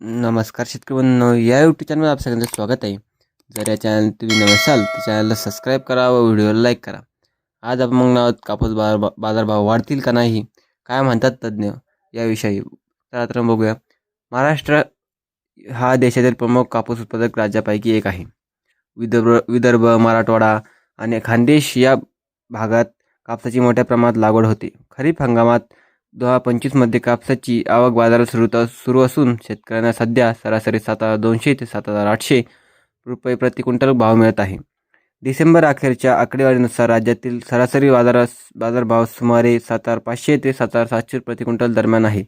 नमस्कार शेतकरी बंधूंनो या यूट्यूब चॅनलमध्ये आप सगळ्यांचं स्वागत आहे. जर या चॅनल तुम्ही नवे असाल तर चॅनलला सबस्क्राईब करा व व्हिडिओला लाईक करा. आज आपण मग आहोत कापूस बाजार बा बाजारभाव वाढतील का नाही काय म्हणतात तज्ज्ञ याविषयी तर आता बघूया. महाराष्ट्र हा देशातील प्रमुख कापूस उत्पादक राज्यापैकी एक आहे. विदर्भ विदर्भ मराठवाडा आणि खानदेश या भागात कापसाची मोठ्या प्रमाणात लागवड होते. खरीप हंगामात दहा पंचवीसमध्ये कापसाची आवक बाजारात सुरू सुरू असून शेतकऱ्यांना सध्या सरासरी सात हजार दोनशे ते सात हजार आठशे रुपये प्रति क्विंटल भाव मिळत आहे. डिसेंबर अखेरच्या आकडेवारीनुसार राज्यातील सरासरी बाजारास बाजारभाव सुमारे सात हजार पाचशे ते सात हजार सातशे प्रति क्विंटल दरम्यान आहे.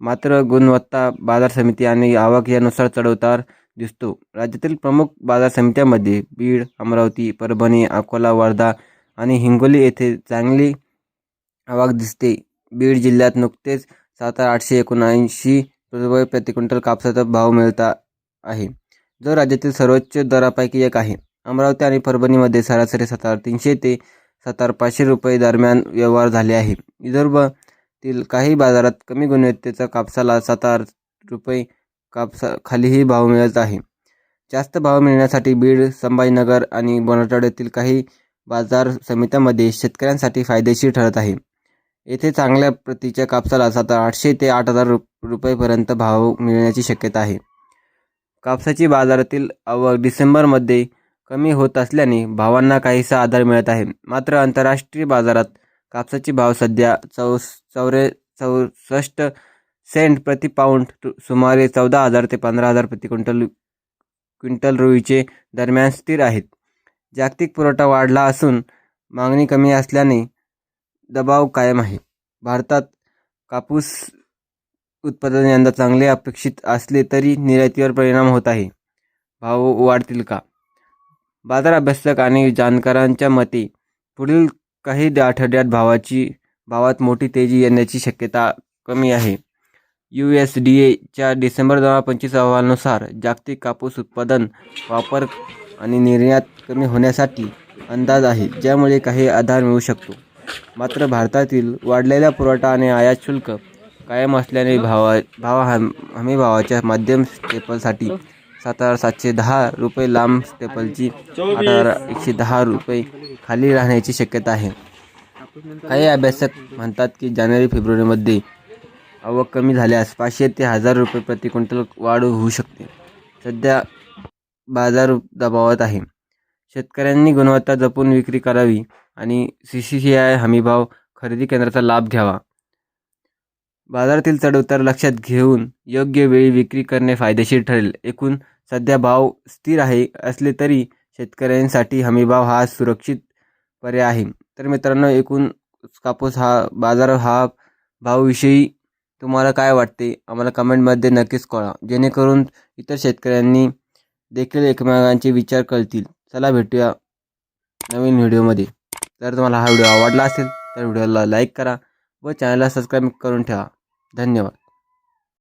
मात्र गुणवत्ता बाजार समिती आणि आवक यानुसार चढउतार दिसतो. राज्यातील प्रमुख बाजार समित्यांमध्ये बीड अमरावती परभणी अकोला वर्धा आणि हिंगोली येथे चांगली आवक दिसते. बीड जिल्ह्यात नुकतेच सात हजार आठशे एकोणऐंशी रुपये प्रति क्विंटल कापसाचा भाव मिळता आहे. जो राज्यातील सर्वोच्च दरापैकी एक आहे. अमरावती आणि परभणीमध्ये सरासरी सात हजार तीनशे ते सात हजार पाचशे रुपये दरम्यान व्यवहार झाले आहे. विदर्भातील काही बाजारात कमी गुणवत्तेचा कापसाला सात हजार रुपये कापसा खालीही भाव मिळत आहे. जास्त भाव मिळण्यासाठी बीड संभाजीनगर आणि मराठवाड्यातील काही बाजार समित्यांमध्ये शेतकऱ्यांसाठी फायदेशीर ठरत आहे. येथे चांगल्या प्रतीच्या कापसाला सात आठशे ते आठ हजार रु रुपयेपर्यंत भाव मिळण्याची शक्यता आहे. कापसाची बाजारातील आवक डिसेंबरमध्ये कमी होत असल्याने भावांना काहीसा आधार मिळत आहे. मात्र आंतरराष्ट्रीय बाजारात कापसाचे भाव सध्या चौ चौरे चौसष्ट सेंट प्रति पाऊंड सुमारे चौदा हजार ते पंधरा हजार प्रति क्विंटल क्विंटल रुईचे दरम्यान स्थिर आहेत. जागतिक पुरवठा वाढला असून मागणी कमी असल्याने दबाव कायम आहे. भारतात कापूस उत्पादन यंदा चांगले अपेक्षित असले तरी निर्यातीवर परिणाम होत आहे. भाव वाढतील का? बाजार अभ्यासक आणि जाणकारांच्या मते पुढील काही आठवड्यात भावाची भावात मोठी तेजी येण्याची शक्यता कमी आहे. यू एस डी एच्या डिसेंबर दोन हजार पंचवीस अहवालानुसार जागतिक कापूस उत्पादन वापर आणि निर्यात कमी होण्यासाठी अंदाज आहे ज्यामुळे काही आधार मिळू शकतो. मात्र भारतातील वाढलेला पुरवठा आणि आयात शुल्क कायम असल्याने भावा भाव हम हमी भावाच्या माध्यम स्टेपलसाठी सात हजार सातशे दहा रुपये लांब स्टेपलची आठ हजार एकशे दहा रुपये खाली राहण्याची शक्यता आहे. काही अभ्यासक म्हणतात की जानेवारी फेब्रुवारीमध्ये आवक कमी झाल्यास पाचशे ते हजार रुपये प्रति क्विंटल वाढ होऊ शकते. सध्या बाजार दबावात आहे. शेतकऱ्यांनी गुणवत्ता जपून विक्री करावी आणि सी सी सी आय हमीभाव खरेदी केंद्राचा लाभ घ्यावा. बाजारातील चढउतार लक्षात घेऊन योग्य वेळी विक्री करणे फायदेशीर ठरेल. एकूण सध्या भाव स्थिर आहे असले तरी शेतकऱ्यांसाठी हमीभाव हा सुरक्षित पर्याय आहे. तर मित्रांनो एकूण कापूस हा बाजार हा भावविषयी तुम्हाला काय वाटते? आम्हाला कमेंटमध्ये नक्कीच कळा जेणेकरून इतर शेतकऱ्यांनी देखील एकमेकांचे विचार कळतील. चला भेटूया नवीन व्हिडिओमध्ये. जर तुम्हाला हा व्हिडिओ आवडला असेल तर व्हिडिओला लाईक करा व चॅनलला सबस्क्राईब करून ठेवा. धन्यवाद.